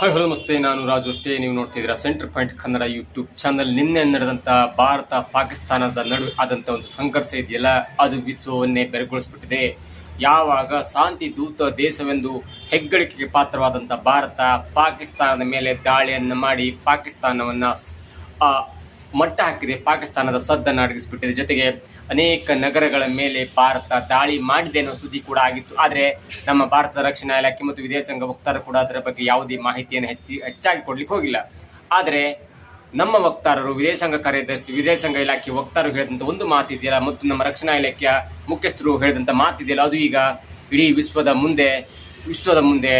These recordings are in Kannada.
ಹಾಯ್, ಹಲೋ, ನಮಸ್ತೆ. ನಾನು ರಾಜು ಅಷ್ಟೇ. ನೀವು ನೋಡ್ತಿದ್ದೀರಾ centre point Kannada YouTube channel. ನಿನ್ನೆ ನಡೆದಂಥ ಭಾರತ ಪಾಕಿಸ್ತಾನದ ನಡುವೆ ಆದಂಥ ಒಂದು ಸಂಘರ್ಷ ಇದೆಯಲ್ಲ, ಅದು ವಿಶ್ವವನ್ನೇ ಬೆರಗೊಳಿಸ್ಬಿಟ್ಟಿದೆ ಯಾವಾಗ ಶಾಂತಿ ದೂತ ದೇಶವೆಂದು ಹೆಗ್ಗಳಿಕೆಗೆ ಪಾತ್ರವಾದಂಥ ಭಾರತ ಪಾಕಿಸ್ತಾನದ ಮೇಲೆ ದಾಳಿಯನ್ನು ಮಾಡಿ ಪಾಕಿಸ್ತಾನವನ್ನು ಮಟ್ಟ ಹಾಕಿದೆ ಪಾಕಿಸ್ತಾನದ ಸದ್ದನ್ನು ಅಡಗಿಸಿಬಿಟ್ಟಿದೆ ಜೊತೆಗೆ ಅನೇಕ ನಗರಗಳ ಮೇಲೆ ಭಾರತ ದಾಳಿ ಮಾಡಿದೆ ಅನ್ನೋ ಸುದ್ದಿ ಕೂಡ ಆಗಿತ್ತು. ಆದರೆ ನಮ್ಮ ಭಾರತದ ರಕ್ಷಣಾ ಇಲಾಖೆ ಮತ್ತು ವಿದೇಶಾಂಗ ವಕ್ತಾರರು ಕೂಡ ಅದರ ಬಗ್ಗೆ ಯಾವುದೇ ಮಾಹಿತಿಯನ್ನು ಹೆಚ್ಚಿ, ಹೆಚ್ಚಾಗಿ ಕೊಡಲಿಕ್ಕೆ ಹೋಗಿಲ್ಲ. ಆದರೆ ನಮ್ಮ ವಕ್ತಾರರು, ವಿದೇಶಾಂಗ ಕಾರ್ಯದರ್ಶಿ, ವಿದೇಶಾಂಗ ಇಲಾಖೆ ವಕ್ತಾರರು ಹೇಳಿದಂಥ ಒಂದು ಮಾತಿದೆಯಲ್ಲ ಮತ್ತು ನಮ್ಮ ರಕ್ಷಣಾ ಇಲಾಖೆಯ ಮುಖ್ಯಸ್ಥರು ಹೇಳಿದಂಥ ಮಾತಿದೆಯಲ್ಲ, ಅದು ಈಗ ಇಡೀ ವಿಶ್ವದ ಮುಂದೆ ವಿಶ್ವದ ಮುಂದೆ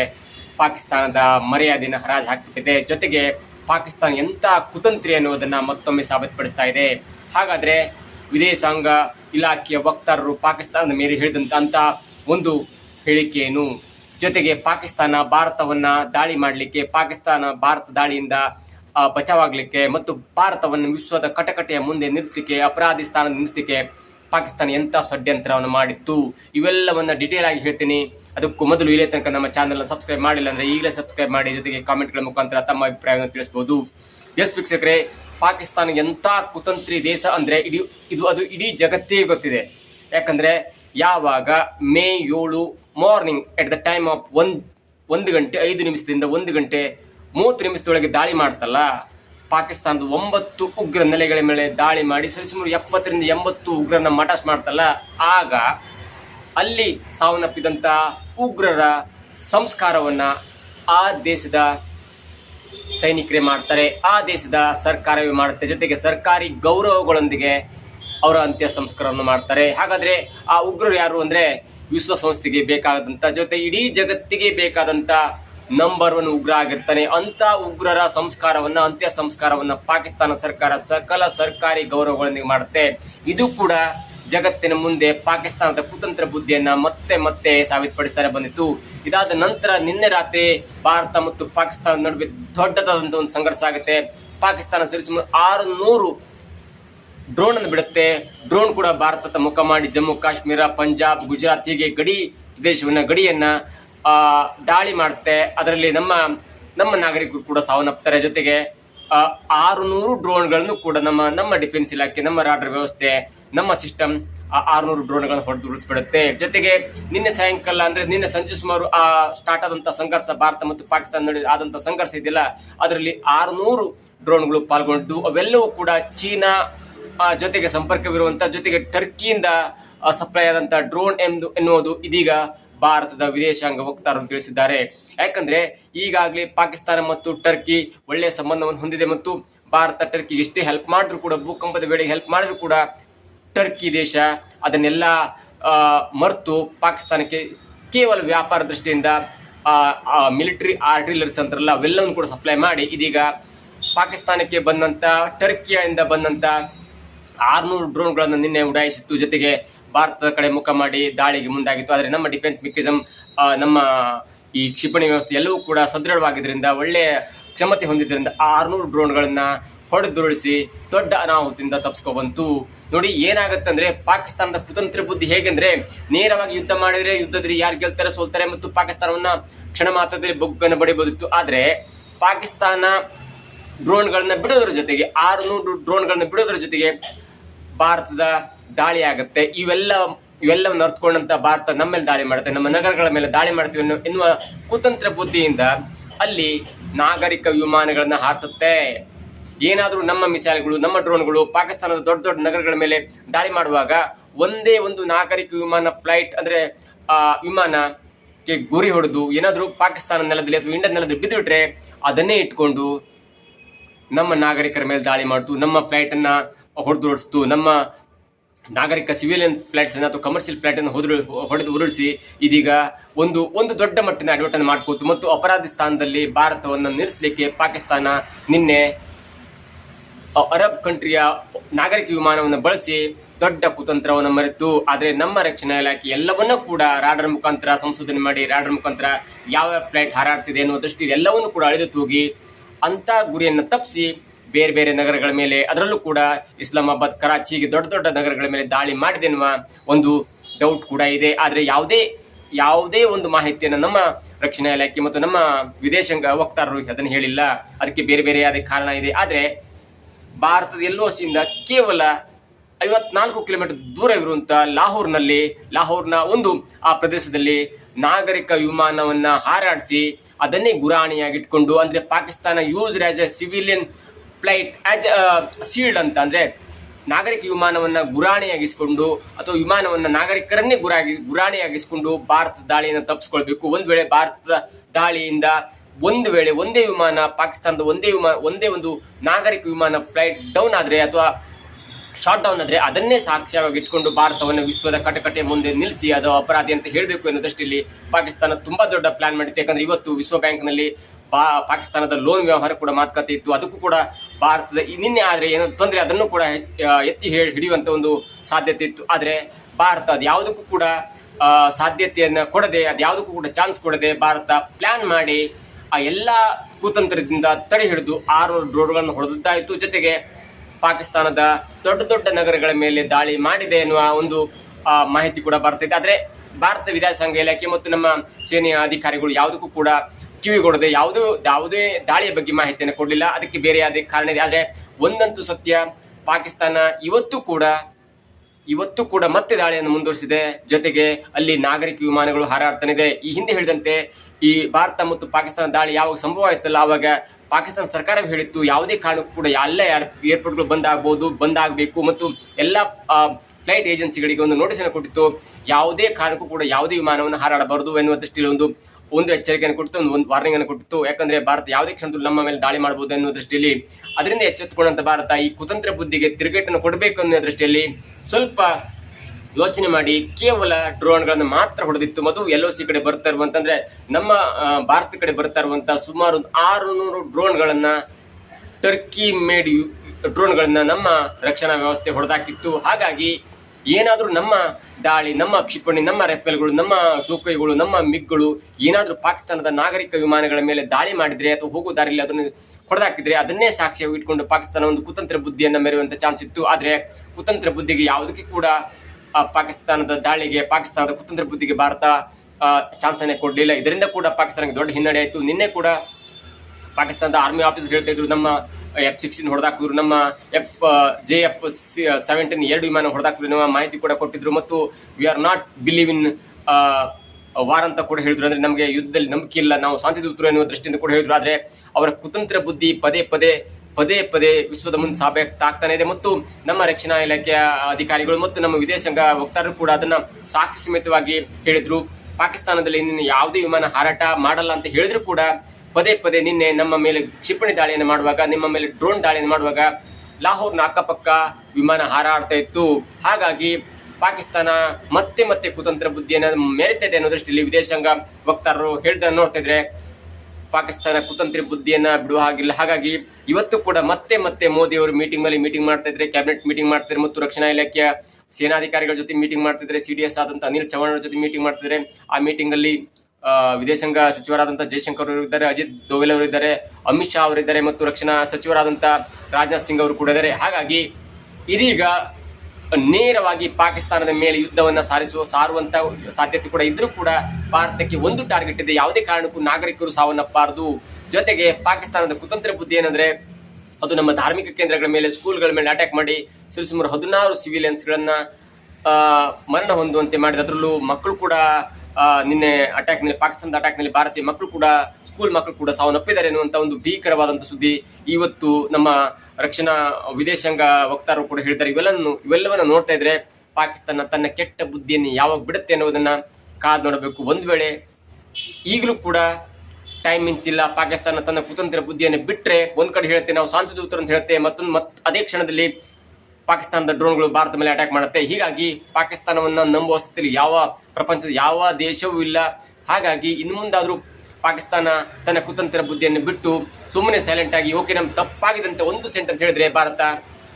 ಪಾಕಿಸ್ತಾನದ ಮರ್ಯಾದೆಯನ್ನು ಹರಾಜು ಹಾಕಿಬಿಟ್ಟಿದೆ. ಜೊತೆಗೆ ಪಾಕಿಸ್ತಾನ ಎಂಥ ಕುತಂತ್ರಿ ಅನ್ನುವುದನ್ನು ಮತ್ತೊಮ್ಮೆ ಸಾಬೀತುಪಡಿಸ್ತಾ ಇದೆ. ಹಾಗಾದರೆ ವಿದೇಶಾಂಗ ಇಲಾಖೆಯ ವಕ್ತಾರರು ಪಾಕಿಸ್ತಾನದ ಮೇಲೆ ಹೇಳಿದಂಥ ಒಂದು ಹೇಳಿಕೆಯನ್ನು ಜೊತೆಗೆ ಪಾಕಿಸ್ತಾನ ಭಾರತವನ್ನು ದಾಳಿ ಮಾಡಲಿಕ್ಕೆ, ಪಾಕಿಸ್ತಾನ ಭಾರತ ದಾಳಿಯಿಂದ ಬಚಾವಾಗಲಿಕ್ಕೆ ಮತ್ತು ಭಾರತವನ್ನು ವಿಶ್ವದ ಕಟಕಟೆಯ ಮುಂದೆ ನಿಲ್ಲಿಸಲಿಕ್ಕೆ, ಅಪರಾಧಿ ಸ್ಥಾನ ನಿಲ್ಲಿಸಲಿಕ್ಕೆ ಪಾಕಿಸ್ತಾನ ಎಂಥ ಷಡ್ಯಂತ್ರವನ್ನು ಮಾಡಿತ್ತು, ಇವೆಲ್ಲವನ್ನು ಡಿಟೇಲ್ ಆಗಿ ಹೇಳ್ತೀನಿ. ಅದಕ್ಕೂ ಮೊದಲು ಇಲ್ಲೇ ತನಕ ನಮ್ಮ ಚಾನಲ್ನ ಸಬ್ಸ್ಕ್ರೈಬ್ ಮಾಡಿಲ್ಲ ಅಂದರೆ ಈಗಲೇ ಸಬ್ಸ್ಕ್ರೈಬ್ ಮಾಡಿ, ಜೊತೆಗೆ ಕಾಮೆಂಟ್ಗಳ ಮುಖಾಂತರ ತಮ್ಮ ಅಭಿಪ್ರಾಯವನ್ನು ತಿಳಿಸ್ಬೋದು. ಎಸ್ ವೀಕ್ಷಕರೇ, ಪಾಕಿಸ್ತಾನ ಎಂಥ ಕುತಂತ್ರಿ ದೇಶ ಅಂದರೆ ಇಡೀ, ಇದು ಅದು ಇಡೀ ಜಗತ್ತೇ ಗೊತ್ತಿದೆ. ಯಾಕಂದರೆ ಯಾವಾಗ ಮೇ ಏಳು morning at the time of ಒಂದು ಒಂದು ಗಂಟೆ ಐದು ನಿಮಿಷದಿಂದ ಒಂದು ಗಂಟೆ ಮೂವತ್ತು ನಿಮಿಷದೊಳಗೆ ದಾಳಿ ಮಾಡ್ತಲ್ಲ ಪಾಕಿಸ್ತಾನದ ಒಂಬತ್ತು ಉಗ್ರ ನೆಲೆಗಳ ಮೇಲೆ ದಾಳಿ ಮಾಡಿ ಸರಿಸುಮಾರು ಎಪ್ಪತ್ತರಿಂದ ಎಂಬತ್ತು ಉಗ್ರನ ಮಟಾಸ್ ಮಾಡ್ತಲ್ಲ, ಆಗ ಅಲ್ಲಿ ಸಾವನ್ನಪ್ಪಿದಂಥ ಉಗ್ರರ ಸಂಸ್ಕಾರವನ್ನು ಆ ದೇಶದ ಸೈನಿಕರೇ ಮಾಡ್ತಾರೆ, ಆ ದೇಶದ ಸರ್ಕಾರವೇ ಮಾಡುತ್ತೆ. ಜೊತೆಗೆ ಸರ್ಕಾರಿ ಗೌರವಗಳೊಂದಿಗೆ ಅವರ ಅಂತ್ಯ ಸಂಸ್ಕಾರವನ್ನು ಮಾಡ್ತಾರೆ. ಹಾಗಾದರೆ ಆ ಉಗ್ರರು ಯಾರು ಅಂದರೆ ವಿಶ್ವಸಂಸ್ಥೆಗೆ ಬೇಕಾದಂಥ ಜೊತೆ ಇಡೀ ಜಗತ್ತಿಗೆ ಬೇಕಾದಂಥ ನಂಬರ್ ಒನ್ ಉಗ್ರ ಆಗಿರ್ತಾನೆ. ಅಂಥ ಉಗ್ರರ ಸಂಸ್ಕಾರವನ್ನು, ಅಂತ್ಯ ಸಂಸ್ಕಾರವನ್ನು ಪಾಕಿಸ್ತಾನ ಸರ್ಕಾರ ಸಕಲ ಸರ್ಕಾರಿ ಗೌರವಗಳೊಂದಿಗೆ ಮಾಡುತ್ತೆ. ಇದು ಕೂಡ ಜಗತ್ತಿನ ಮುಂದೆ ಪಾಕಿಸ್ತಾನದ ಕುತಂತ್ರ ಬುದ್ಧಿಯನ್ನ ಮತ್ತೆ ಮತ್ತೆ ಸಾಬೀತುಪಡಿಸ್ತಾರೆ ಬಂದಿತ್ತು. ಇದಾದ ನಂತರ ನಿನ್ನೆ ರಾತ್ರಿ ಭಾರತ ಮತ್ತು ಪಾಕಿಸ್ತಾನದ ನಡುವೆ ದೊಡ್ಡದಾದಂಥ ಒಂದು ಸಂಘರ್ಷ ಆಗುತ್ತೆ. ಪಾಕಿಸ್ತಾನ ಸರಿಸುಮಾರು ಆರು ನೂರು ಡ್ರೋನ್ ಅನ್ನು ಬಿಡುತ್ತೆ. ಡ್ರೋನ್ ಕೂಡ ಭಾರತದ ಮುಖ ಮಾಡಿ ಜಮ್ಮು, ಕಾಶ್ಮೀರ, ಪಂಜಾಬ್, ಗುಜರಾತ್ ಹೀಗೆ ಗಡಿ ಪ್ರದೇಶವನ್ನ, ಗಡಿಯನ್ನ ದಾಳಿ ಮಾಡುತ್ತೆ ಅದರಲ್ಲಿ ನಮ್ಮ ನಮ್ಮ ನಾಗರಿಕರು ಕೂಡ ಸಾವನ್ನಪ್ತಾರೆ. ಜೊತೆಗೆ ಆರು ನೂರು ಡ್ರೋನ್ಗಳನ್ನು ಕೂಡ ನಮ್ಮ ನಮ್ಮ ಡಿಫೆನ್ಸ್ ಇಲಾಖೆ, ನಮ್ಮ ರಾಡರ್ ವ್ಯವಸ್ಥೆ, ನಮ್ಮ ಸಿಸ್ಟಮ್, ಆ ಆರುನೂರು ಡ್ರೋನ್ಗಳನ್ನು ಹೊಡೆದು ಉಳಿಸ್ಬಿಡುತ್ತೆ ಜೊತೆಗೆ, ನಿನ್ನೆ ಸಾಯಂಕಾಲ ಅಂದರೆ ನಿನ್ನೆ ಸಂಜೆ ಸುಮಾರು, ಆ ಸ್ಟಾರ್ಟ್ ಆದಂಥ ಸಂಘರ್ಷ ಭಾರತ ಮತ್ತು ಪಾಕಿಸ್ತಾನ ನಡುವೆ ಆದಂಥ ಸಂಘರ್ಷ ಇದೆಯಲ್ಲ, ಅದರಲ್ಲಿ ಆರುನೂರು ಡ್ರೋನ್ಗಳು ಪಾಲ್ಗೊಂಡಿದ್ದು. ಅವೆಲ್ಲವೂ ಕೂಡ ಚೀನಾ ಜೊತೆಗೆ ಸಂಪರ್ಕವಿರುವಂಥ ಜೊತೆಗೆ ಟರ್ಕಿಯಿಂದ ಸಪ್ಲೈ ಆದಂಥ ಡ್ರೋನ್ ಎಂದು ಎನ್ನುವುದು ಇದೀಗ ಭಾರತದ ವಿದೇಶಾಂಗ ವಕ್ತಾರರು ತಿಳಿಸಿದ್ದಾರೆ. ಯಾಕಂದ್ರೆ ಈಗಾಗಲೇ ಪಾಕಿಸ್ತಾನ ಮತ್ತು ಟರ್ಕಿ ಒಳ್ಳೆಯ ಸಂಬಂಧವನ್ನು ಹೊಂದಿದೆ ಮತ್ತು ಭಾರತ ಟರ್ಕಿಗೆ ಎಷ್ಟೇ ಹೆಲ್ಪ್ ಮಾಡಿದ್ರು ಕೂಡ, ಭೂಕಂಪದ ವೇಳೆಗೆ ಹೆಲ್ಪ್ ಮಾಡಿದ್ರು ಕೂಡ ಟರ್ಕಿ ದೇಶ ಅದನ್ನೆಲ್ಲ ಮರೆತು ಪಾಕಿಸ್ತಾನಕ್ಕೆ ಕೇವಲ ವ್ಯಾಪಾರ ದೃಷ್ಟಿಯಿಂದ ಮಿಲಿಟರಿ ಆರ್ಟಿಲರ್ಸ್ ಅಂತಾರಲ್ಲ ಅವೆಲ್ಲವನ್ನು ಕೂಡ ಸಪ್ಲೈ ಮಾಡಿ, ಇದೀಗ ಪಾಕಿಸ್ತಾನಕ್ಕೆ ಬಂದಂಥ ಟರ್ಕಿಯಿಂದ ಬಂದಂಥ ಆರುನೂರು ಡ್ರೋನ್ಗಳನ್ನು ನಿನ್ನೆ ಉಡಾಯಿಸಿತ್ತು. ಜೊತೆಗೆ ಭಾರತದ ಕಡೆ ಮುಖ ಮಾಡಿ ದಾಳಿಗೆ ಮುಂದಾಗಿತ್ತು. ಆದರೆ ನಮ್ಮ ಡಿಫೆನ್ಸ್ ಮೆಕ್ನಿಸಮ್ ನಮ್ಮ ಈ ಕ್ಷಿಪಣಿ ವ್ಯವಸ್ಥೆ ಎಲ್ಲವೂ ಕೂಡ ಸದೃಢವಾಗಿದ್ದರಿಂದ ಒಳ್ಳೆಯ ಕ್ಷಮತೆ ಹೊಂದಿದ್ದರಿಂದ ಆ ಆರುನೂರು ಡ್ರೋನ್ಗಳನ್ನು ಹೊಡೆದುರುಳಿಸಿ ದೊಡ್ಡ ಅನಾಹುತದಿಂದ ತಪ್ಪಿಸ್ಕೊಬಂತು ನೋಡಿ ಏನಾಗುತ್ತೆ ಅಂದರೆ ಪಾಕಿಸ್ತಾನದ ಕುತಂತ್ರ ಬುದ್ಧಿ ಹೇಗೆಂದರೆ, ನೇರವಾಗಿ ಯುದ್ಧ ಮಾಡಿದರೆ ಯುದ್ಧದಲ್ಲಿ ಯಾರು ಗೆಲ್ತಾರೆ, ಸೋಲ್ತಾರೆ ಮತ್ತು ಪಾಕಿಸ್ತಾನವನ್ನು ಕ್ಷಣ ಮಾತ್ರದಲ್ಲಿ ಬೊಗ್ಗನ್ನು ಬಡಿಬೋದಿತ್ತು. ಆದರೆ ಪಾಕಿಸ್ತಾನ ಡ್ರೋನ್ಗಳನ್ನು ಬಿಡೋದ್ರ ಜೊತೆಗೆ, ಆರುನೂರು ಡ್ರೋನ್ಗಳನ್ನು ಬಿಡೋದ್ರ ಜೊತೆಗೆ ಭಾರತದ ದಾಳಿ ಆಗುತ್ತೆ. ಇವೆಲ್ಲ, ಇವೆಲ್ಲವನ್ನು ಅರ್ಥಕೊಂಡಂತ ಭಾರತ ನಮ್ಮ ಮೇಲೆ ದಾಳಿ ಮಾಡುತ್ತೆ. ನಮ್ಮ ನಗರಗಳ ಮೇಲೆ ದಾಳಿ ಮಾಡ್ತೀವಿ ಅನ್ನೋ ಎನ್ನುವ ಕುತಂತ್ರ ಬುದ್ಧಿಯಿಂದ ಅಲ್ಲಿ ನಾಗರಿಕ ವಿಮಾನಗಳನ್ನ ಹಾರಿಸುತ್ತೆ. ಏನಾದರೂ ನಮ್ಮ ಮಿಸೈಲ್ಗಳು, ನಮ್ಮ ಡ್ರೋನ್ಗಳು ಪಾಕಿಸ್ತಾನದ ದೊಡ್ಡ ದೊಡ್ಡ ನಗರಗಳ ಮೇಲೆ ದಾಳಿ ಮಾಡುವಾಗ ಒಂದೇ ಒಂದು ನಾಗರಿಕ ವಿಮಾನ ಫ್ಲೈಟ್ ಅಂದ್ರೆ, ಆ, ವಿಮಾನಕ್ಕೆ ಗುರಿ ಹೊಡೆದು ಏನಾದರೂ ಪಾಕಿಸ್ತಾನ ನೆಲದಲ್ಲಿ ಅಥವಾ ಇಂಡಿಯಾ ನೆಲದಲ್ಲಿ ಬಿದ್ದುಬಿಟ್ರೆ ಅದನ್ನೇ ಇಟ್ಕೊಂಡು ನಮ್ಮ ನಾಗರಿಕರ ಮೇಲೆ ದಾಳಿ ಮಾಡ್ತು, ನಮ್ಮ ಫ್ಲೈಟನ್ನು ಹೊಡೆದು ನಮ್ಮ ನಾಗರಿಕ ಸಿವಿಲಿಯನ್ ಫ್ಲ್ಯಾಟ್ಸನ್ನು ಅಥವಾ ಕಮರ್ಷಿಯಲ್ ಫ್ಲ್ಯಾಟನ್ನು ಅನ್ನು ಹೊಡೆದು ಉರುಳಿಸಿ ಇದೀಗ ಒಂದು ಒಂದು ದೊಡ್ಡ ಮಟ್ಟಿನ ಅಡ್ವರ್ಟೈಸ್ ಮಾಡ್ಕೋತು ಮತ್ತು ಅಪರಾಧಿ ಸ್ಥಾನದಲ್ಲಿ ಭಾರತವನ್ನು ನಿಲ್ಲಿಸಲಿಕ್ಕೆ ಪಾಕಿಸ್ತಾನ ನಿನ್ನೆ ಅರಬ್ ಕಂಟ್ರಿಯ ನಾಗರಿಕ ವಿಮಾನವನ್ನು ಬಳಸಿ ದೊಡ್ಡ ಕುತಂತ್ರವನ್ನು ಮರೆತು, ಆದರೆ ನಮ್ಮ ರಕ್ಷಣಾ ಇಲಾಖೆ ಎಲ್ಲವನ್ನೂ ಕೂಡ ರಾಡರ್ ಮುಖಾಂತರ ಸಂಶೋಧನೆ ಮಾಡಿ, ರಾಡರ್ ಮುಖಾಂತರ ಯಾವ ಫ್ಲೈಟ್ ಹಾರಾಡ್ತಿದೆ ಅನ್ನುವ ದೃಷ್ಟಿ ಎಲ್ಲವನ್ನೂ ಕೂಡ ಅಳೆದು ತೂಗಿ ಅಂತ ಗುರಿಯನ್ನು ತಪ್ಪಿಸಿ ಬೇರೆ ಬೇರೆ ನಗರಗಳ ಮೇಲೆ, ಅದರಲ್ಲೂ ಕೂಡ ಇಸ್ಲಾಮಾಬಾದ್, ಕರಾಚಿಗೆ ದೊಡ್ಡ ದೊಡ್ಡ ನಗರಗಳ ಮೇಲೆ ದಾಳಿ ಮಾಡಿದೆ ಒಂದು ಡೌಟ್ ಕೂಡ ಇದೆ. ಆದರೆ ಯಾವುದೇ ಯಾವುದೇ ಒಂದು ಮಾಹಿತಿಯನ್ನು ನಮ್ಮ ರಕ್ಷಣಾ ಇಲಾಖೆ ಮತ್ತು ನಮ್ಮ ವಿದೇಶಾಂಗ ವಕ್ತಾರರು ಅದನ್ನು ಹೇಳಿಲ್ಲ. ಅದಕ್ಕೆ ಬೇರೆ ಬೇರೆಯಾದ ಕಾರಣ ಇದೆ. ಆದರೆ ಭಾರತದ ಎಲ್ಲೋಸಿಂದ ಕೇವಲ ಐವತ್ನಾಲ್ಕು ಕಿಲೋಮೀಟರ್ ದೂರವಿರುವಂಥ ಲಾಹೋರ್ನಲ್ಲಿ, ಲಾಹೋರ್ನ ಒಂದು ಆ ಪ್ರದೇಶದಲ್ಲಿ ನಾಗರಿಕ ವಿಮಾನವನ್ನು ಹಾರಾಡಿಸಿ ಅದನ್ನೇ ಗುರಾಣಿಯಾಗಿಟ್ಕೊಂಡು, ಅಂದರೆ Pakistan use as a civilian flight as shield ಅಂತ, ಅಂದರೆ ನಾಗರಿಕ ವಿಮಾನವನ್ನು ಗುರಾಣಿಯಾಗಿಸಿಕೊಂಡು ಅಥವಾ ವಿಮಾನವನ್ನು ನಾಗರಿಕರನ್ನೇ ಗುರಾಗಿ, ಗುರಾಣಿಯಾಗಿಸಿಕೊಂಡು ಭಾರತದ ದಾಳಿಯನ್ನು ತಪ್ಪಿಸ್ಕೊಳ್ಬೇಕು ಒಂದು ವೇಳೆ ಭಾರತದ ದಾಳಿಯಿಂದ ಒಂದು ವೇಳೆ ಒಂದೇ ವಿಮಾನ, ಪಾಕಿಸ್ತಾನದ ಒಂದೇ ವಿಮಾನ ಒಂದೇ ಒಂದು ನಾಗರಿಕ ವಿಮಾನ ಫ್ಲೈಟ್ ಡೌನ್ ಆದರೆ ಅಥವಾ ಶಾಟ್ ಡೌನ್ ಆದರೆ ಅದನ್ನೇ ಸಾಕ್ಷ್ಯವಾಗಿ ಇಟ್ಕೊಂಡು ಭಾರತವನ್ನು ವಿಶ್ವದ ಕಟಕಟೆ ಮುಂದೆ ನಿಲ್ಲಿಸಿ ಅದು ಅಪರಾಧಿ ಅಂತ ಹೇಳಬೇಕು ಅನ್ನೋ ದೃಷ್ಟಿಯಲ್ಲಿ ಪಾಕಿಸ್ತಾನ ತುಂಬ ದೊಡ್ಡ ಪ್ಲಾನ್ ಮಾಡಿತ್ತು. ಯಾಕಂದರೆ ಇವತ್ತು ವಿಶ್ವ ಬ್ಯಾಂಕ್ನಲ್ಲಿ ಬಾ ಪಾಕಿಸ್ತಾನದ ಲೋನ್ ವ್ಯವಹಾರ ಕೂಡ ಮಾತುಕತೆ ಇತ್ತು. ಅದಕ್ಕೂ ಕೂಡ ಭಾರತದ ನಿನ್ನೆ ಆದರೆ ಏನೋ ತೊಂದರೆ, ಅದನ್ನು ಕೂಡ ಎತ್ತಿ ಹಿಡಿಯುವಂಥ ಒಂದು ಸಾಧ್ಯತೆ ಇತ್ತು. ಆದರೆ ಭಾರತ ಅದು ಯಾವುದಕ್ಕೂ ಕೂಡ ಸಾಧ್ಯತೆಯನ್ನು ಕೊಡದೆ, ಅದು ಯಾವುದಕ್ಕೂ ಕೂಡ ಚಾನ್ಸ್ ಕೊಡದೆ ಭಾರತ ಪ್ಲ್ಯಾನ್ ಮಾಡಿ ಆ ಎಲ್ಲ ಕುತಂತ್ರದಿಂದ ತಡೆ ಹಿಡಿದು ಆರುನೂರು ಡ್ರೋನ್ಗಳನ್ನು ಇತ್ತು ಜೊತೆಗೆ ಪಾಕಿಸ್ತಾನದ ದೊಡ್ಡ ದೊಡ್ಡ ನಗರಗಳ ಮೇಲೆ ದಾಳಿ ಮಾಡಿದೆ ಎನ್ನುವ ಒಂದು ಮಾಹಿತಿ ಕೂಡ ಬರ್ತಿದೆ. ಆದರೆ ಭಾರತ ವಿದೇಶಾಂಗ ಇಲಾಖೆ ಮತ್ತು ನಮ್ಮ ಸೇನೆಯ ಅಧಿಕಾರಿಗಳು ಯಾವುದಕ್ಕೂ ಕೂಡ ಕಿವಿಗೊಡದೆ ಯಾವುದೋ, ಯಾವುದೇ ದಾಳಿಯ ಬಗ್ಗೆ ಮಾಹಿತಿಯನ್ನು ಕೊಡಲಿಲ್ಲ. ಅದಕ್ಕೆ ಬೇರೆ ಯಾವುದೇ ಕಾರಣ ಇದೆ. ಆದರೆ ಒಂದಂತೂ ಸತ್ಯ, ಪಾಕಿಸ್ತಾನ ಇವತ್ತು ಕೂಡ ಇವತ್ತು ಕೂಡ ಮತ್ತೆ ದಾಳಿಯನ್ನು ಮುಂದುವರಿಸಿದೆ. ಜೊತೆಗೆ ಅಲ್ಲಿ ನಾಗರಿಕ ವಿಮಾನಗಳು ಹಾರಾಡ್ತಾನಿದೆ. ಈ ಹಿಂದೆ ಹೇಳಿದಂತೆ ಈ ಭಾರತ ಮತ್ತು ಪಾಕಿಸ್ತಾನ ದಾಳಿ ಯಾವಾಗ ಸಂಭವ ಆಯ್ತಲ್ಲ ಆವಾಗ ಪಾಕಿಸ್ತಾನ ಸರ್ಕಾರವೇ ಹೇಳಿತ್ತು, ಯಾವುದೇ ಕಾರಣಕ್ಕೂ ಕೂಡ ಎಲ್ಲ ಏರ್ಪೋರ್ಟ್ಗಳು ಬಂದ್ ಆಗ್ಬೋದು ಮತ್ತು ಎಲ್ಲ ಫ್ಲೈಟ್ ಏಜೆನ್ಸಿಗಳಿಗೆ ಒಂದು ನೋಟಿಸನ್ನು ಕೊಟ್ಟಿತ್ತು. ಯಾವುದೇ ಕಾರಣಕ್ಕೂ ಕೂಡ ಯಾವುದೇ ವಿಮಾನವನ್ನು ಹಾರಾಡಬಾರದು ಎನ್ನುವ ದೃಷ್ಟಿಯಲ್ಲಿ ಒಂದು ಒಂದು ಎಚ್ಚರಿಕೆಯನ್ನು ಕೊಟ್ಟು ಒಂದು ಒಂದು ವಾರ್ನಿಂಗ್ ಅನ್ನು ಕೊಟ್ಟಿತ್ತು ಯಾಕಂದ್ರೆ ಭಾರತ ಯಾವುದೇ ಕ್ಷಣದಲ್ಲಿ ನಮ್ಮ ಮೇಲೆ ದಾಳಿ ಮಾಡಬಹುದು ಅನ್ನೋ ದೃಷ್ಟಿಯಲ್ಲಿ, ಅದರಿಂದ ಎಚ್ಚೆತ್ತುಕೊಂಡಂತ ಭಾರತ ಈ ಕುತಂತ್ರ ಬುದ್ಧಿಗೆ ತಿರುಗೇಟನ್ನು ಕೊಡಬೇಕು ಅನ್ನೋ ದೃಷ್ಟಿಯಲ್ಲಿ ಸ್ವಲ್ಪ ಯೋಚನೆ ಮಾಡಿ, ಕೇವಲ ಡ್ರೋನ್ಗಳನ್ನು ಮಾತ್ರ ಹೊಡೆದಿತ್ತು. ಮತ್ತು ಎಲ್ ಸಿ ಕಡೆ ಬರ್ತಾ ಇರುವಂತಂದ್ರೆ, ನಮ್ಮ ಭಾರತ ಕಡೆ ಬರ್ತಾ ಇರುವಂತಹ ಸುಮಾರು ಒಂದು ಆರುನೂರು ಡ್ರೋನ್ಗಳನ್ನ ಟರ್ಕಿ ಮೇಡ್ ಡ್ರೋನ್ಗಳನ್ನ ನಮ್ಮ ರಕ್ಷಣಾ ವ್ಯವಸ್ಥೆ ಹೊಡೆದಾಕಿತ್ತು. ಹಾಗಾಗಿ ಏನಾದರೂ ನಮ್ಮ ದಾಳಿ, ನಮ್ಮ ಕ್ಷಿಪಣಿ, ನಮ್ಮ ರೆಫೆಲ್ಗಳು ನಮ್ಮ ಶೋಕೈಗಳು ನಮ್ಮ ಮಿಗ್ಗಳು, ಏನಾದರೂ ಪಾಕಿಸ್ತಾನದ ನಾಗರಿಕ ವಿಮಾನಗಳ ಮೇಲೆ ದಾಳಿ ಮಾಡಿದರೆ ಅಥವಾ ಹೋಗೋ ದಾರಿಯಲ್ಲಿ ಅದನ್ನು ಹೊಡೆದಾಕಿದ್ರೆ ಅದನ್ನೇ ಸಾಕ್ಷಿಯಾಗಿ ಇಟ್ಕೊಂಡು ಪಾಕಿಸ್ತಾನ ಒಂದು ಕುತಂತ್ರ ಬುದ್ಧಿಯನ್ನು ಮೆರೆಯುವಂಥ ಚಾನ್ಸ್ ಇತ್ತು. ಆದರೆ ಕುತಂತ್ರ ಬುದ್ಧಿಗೆ ಯಾವುದಕ್ಕೆ ಕೂಡ ಪಾಕಿಸ್ತಾನದ ದಾಳಿಗೆ, ಪಾಕಿಸ್ತಾನದ ಕುತಂತ್ರ ಬುದ್ಧಿಗೆ ಭಾರತ ಚಾನ್ಸನ್ನೇ ಕೊಡಲಿಲ್ಲ. ಇದರಿಂದ ಕೂಡ ಪಾಕಿಸ್ತಾನಕ್ಕೆ ದೊಡ್ಡ ಹಿನ್ನಡೆ ಆಯಿತು. ನಿನ್ನೆ ಕೂಡ ಪಾಕಿಸ್ತಾನದ ಆರ್ಮಿ ಆಫೀಸರ್ ಹೇಳ್ತಾ ಇದ್ರು, ನಮ್ಮ ಎಫ್ ಸಿಕ್ಸ್ಟೀನ್ ಹೊಡೆದಾಕಿದ್ರು ನಮ್ಮ ಎಫ್ ಜೆ ಎಫ್ ಸೆವೆಂಟೀನ್ ಎರಡು ವಿಮಾನ ಹೊಡೆದಾಕಿದ್ರು ನಮ್ಮ ಮಾಹಿತಿ ಕೂಡ ಕೊಟ್ಟಿದ್ರು. ಮತ್ತು we are not believe in war ಅಂತ ಕೂಡ ಹೇಳಿದ್ರು. ಅಂದ್ರೆ ನಮಗೆ ಯುದ್ಧದಲ್ಲಿ ನಂಬಿಕೆ ಇಲ್ಲ. ನಾವು ಶಾಂತಿ ದೂತರು ಎನ್ನುವ ದೃಷ್ಟಿಯಿಂದ ಕೂಡ ಹೇಳಿದ್ರು. ಆದರೆ ಅವರ ಕುತಂತ್ರ ಬುದ್ಧಿ ಪದೇ ಪದೇ ಪದೇ ಪದೇ ವಿಶ್ವದ ಮುಂದೆ ಸಾಬೀತಾಗ್ತಾನೆ ಇದೆ. ಮತ್ತು ನಮ್ಮ ರಕ್ಷಣಾ ಇಲಾಖೆಯ ಅಧಿಕಾರಿಗಳು ಮತ್ತು ನಮ್ಮ ವಿದೇಶಾಂಗ ವಕ್ತಾರರು ಕೂಡ ಅದನ್ನ ಸಾಕ್ಷಿ ಸಮೇತವಾಗಿ ಹೇಳಿದರು. ಪಾಕಿಸ್ತಾನದಲ್ಲಿ ನಿನ್ನೆ ಯಾವುದೇ ವಿಮಾನ ಹಾರಾಟ ಮಾಡಲ್ಲ ಅಂತ ಹೇಳಿದ್ರು ಕೂಡ ಪದೇ ಪದೇ ನಿನ್ನೆ ನಮ್ಮ ಮೇಲೆ ಕ್ಷಿಪಣಿ ದಾಳಿಯನ್ನು ಮಾಡುವಾಗ ನಿಮ್ಮ ಮೇಲೆ ಡ್ರೋನ್ ದಾಳಿಯನ್ನು ಮಾಡುವಾಗ ಲಾಹೋರ್ನ ಅಕ್ಕಪಕ್ಕ ವಿಮಾನ ಹಾರಾಡ್ತಾ ಇತ್ತು. ಹಾಗಾಗಿ ಪಾಕಿಸ್ತಾನ ಮತ್ತೆ ಮತ್ತೆ ಕುತಂತ್ರ ಬುದ್ಧಿಯನ್ನು ಮೆರೆತಿದೆ ಅನ್ನೋ ದೃಷ್ಟಿಯಲ್ಲಿ ವಿದೇಶಾಂಗ ವಕ್ತಾರರು ಹೇಳಿದ ನೋಡ್ತಾ ಇದ್ರೆ ಪಾಕಿಸ್ತಾನ ಕುತಂತ್ರ ಬುದ್ಧಿಯನ್ನು ಬಿಡುವ ಹಾಗಿಲ್ಲ. ಹಾಗಾಗಿ ಇವತ್ತು ಕೂಡ ಮತ್ತೆ ಮತ್ತೆ ಮೋದಿ ಅವರು ಮೀಟಿಂಗ್ ಮೇಲೆ ಮೀಟಿಂಗ್ ಮಾಡ್ತಾ ಇದ್ರೆ ಕ್ಯಾಬಿನೆಟ್ ಮೀಟಿಂಗ್ ಮಾಡ್ತಿದ್ರೆ ಮತ್ತು ರಕ್ಷಣಾ ಇಲಾಖೆಯ ಸೇನಾಧಿಕಾರಿಗಳ ಜೊತೆ ಮೀಟಿಂಗ್ ಮಾಡ್ತಿದ್ರೆ ಸಿ ಡಿ ಎಸ್ ಆದಂಥ ಅನಿಲ್ ಚವ್ಹಾಣ್ ಜೊತೆ ಮೀಟಿಂಗ್ ಮಾಡ್ತಿದ್ರೆ ಆ ಮೀಟಿಂಗ್ ಅಲ್ಲಿ ಆ, ವಿದೇಶಾಂಗ ಸಚಿವರಾದಂಥ ಜೈಶಂಕರ್ ಅವರು ಇದ್ದಾರೆ, ಅಜಿತ್ ದೋವೆಲ್ ಅವರು ಇದ್ದಾರೆ, ಅಮಿತ್ ಶಾ ಅವರಿದ್ದಾರೆ ಮತ್ತು ರಕ್ಷಣಾ ಸಚಿವರಾದಂಥ ರಾಜನಾಥ್ ಸಿಂಗ್ ಅವರು ಕೂಡ ಇದ್ದಾರೆ. ಹಾಗಾಗಿ ಇದೀಗ ನೇರವಾಗಿ ಪಾಕಿಸ್ತಾನದ ಮೇಲೆ ಯುದ್ಧವನ್ನು ಸಾರಿಸುವ, ಸಾರುವಂತ ಸಾಧ್ಯತೆ ಕೂಡ ಇದ್ರೂ ಕೂಡ ಭಾರತಕ್ಕೆ ಒಂದು ಟಾರ್ಗೆಟ್ ಇದೆ. ಯಾವುದೇ ಕಾರಣಕ್ಕೂ ನಾಗರಿಕರು ಸಾವನ್ನಪ್ಪಾರದು. ಜೊತೆಗೆ ಪಾಕಿಸ್ತಾನದ ಕುತಂತ್ರ ಬುದ್ಧಿ ಏನಂದ್ರೆ ಅದು ನಮ್ಮ ಧಾರ್ಮಿಕ ಕೇಂದ್ರಗಳ ಮೇಲೆ, ಸ್ಕೂಲ್ಗಳ ಮೇಲೆ ಅಟ್ಯಾಕ್ ಮಾಡಿ ಸುಮಾರು ಹದಿನಾರು ಸಿವಿಲಿಯನ್ಸ್ಗಳನ್ನ ಮರಣ ಹೊಂದುವಂತೆ ಮಾಡಿದ. ಅದರಲ್ಲೂ ಮಕ್ಕಳು ಕೂಡ ನಿನ್ನೆ ಅಟ್ಯಾಕ್ನಲ್ಲಿ ಪಾಕಿಸ್ತಾನದ ಅಟ್ಯಾಕ್ನಲ್ಲಿ ಭಾರತೀಯ ಮಕ್ಕಳು ಕೂಡ ಸ್ಕೂಲ್ ಮಕ್ಕಳು ಕೂಡ ಸಾವನ್ನಪ್ಪಿದ್ದಾರೆ ಎನ್ನುವಂತ ಒಂದು ಭೀಕರವಾದಂಥ ಸುದ್ದಿ ಇವತ್ತು ನಮ್ಮ ರಕ್ಷಣಾ ವಿದೇಶಾಂಗ ವಕ್ತಾರರು ಕೂಡ ಹೇಳಿದ್ದಾರೆ. ಇವೆಲ್ಲವನ್ನು ಇವೆಲ್ಲವನ್ನು ನೋಡ್ತಾ ಇದ್ರೆ ಪಾಕಿಸ್ತಾನ ತನ್ನ ಕೆಟ್ಟ ಬುದ್ಧಿಯನ್ನು ಯಾವಾಗ ಬಿಡುತ್ತೆ ಅನ್ನೋದನ್ನ ಕಾದು ನೋಡಬೇಕು. ಒಂದು ವೇಳೆ ಈಗಲೂ ಕೂಡ ಟೈಮ್ ಮಿಂಚಿಲ್ಲ ಪಾಕಿಸ್ತಾನ ತನ್ನ ಕುತಂತ್ರ ಬುದ್ಧಿಯನ್ನು ಬಿಟ್ಟರೆ ಒಂದ್ ಕಡೆ ಹೇಳುತ್ತೆ, ನಾವು ಶಾಂತಿ ದೂತರು ಅಂತ ಹೇಳುತ್ತೆ, ಮತ್ತೊಂದು ಮತ್, ಅದೇ ಕ್ಷಣದಲ್ಲಿ ಪಾಕಿಸ್ತಾನದ ಡ್ರೋನ್ಗಳು ಭಾರತ ಮೇಲೆ ಅಟ್ಯಾಕ್ ಮಾಡುತ್ತೆ. ಹೀಗಾಗಿ ಪಾಕಿಸ್ತಾನವನ್ನು ನಂಬುವ ಸ್ಥಿತಿಯಲ್ಲಿ ಯಾವ ಪ್ರಪಂಚದ ಯಾವ ದೇಶವೂ ಇಲ್ಲ. ಹಾಗಾಗಿ ಇನ್ನು ಮುಂದಾದರೂ ಪಾಕಿಸ್ತಾನ ತನ್ನ ಕುತಂತ್ರ ಬುದ್ಧಿಯನ್ನು ಬಿಟ್ಟು ಸುಮ್ಮನೆ ಸೈಲೆಂಟ್ ಆಗಿ, ಓಕೆ ನಮ್ಮ ತಪ್ಪಾಗಿದಂತೆ ಒಂದು ಸೆಂಟೆನ್ಸ್ ಹೇಳಿದರೆ ಭಾರತ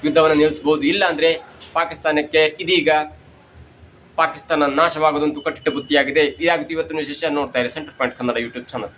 ಯುದ್ಧವನ್ನು ನಿಲ್ಲಿಸಬಹುದು. ಇಲ್ಲ ಅಂದ್ರೆ ಪಾಕಿಸ್ತಾನಕ್ಕೆ ಇದೀಗ ಪಾಕಿಸ್ತಾನ ನಾಶವಾಗೋದಂತೂ ಕಟ್ಟಿಟ್ಟ ಬುದ್ಧಿಯಾಗಿದೆ. ಇದಾಗುತ್ತೆ ಇವತ್ತಿನ ವಿಶೇಷ ನೋಡ್ತಾ ಇರಿ centre point Kannada YouTube channel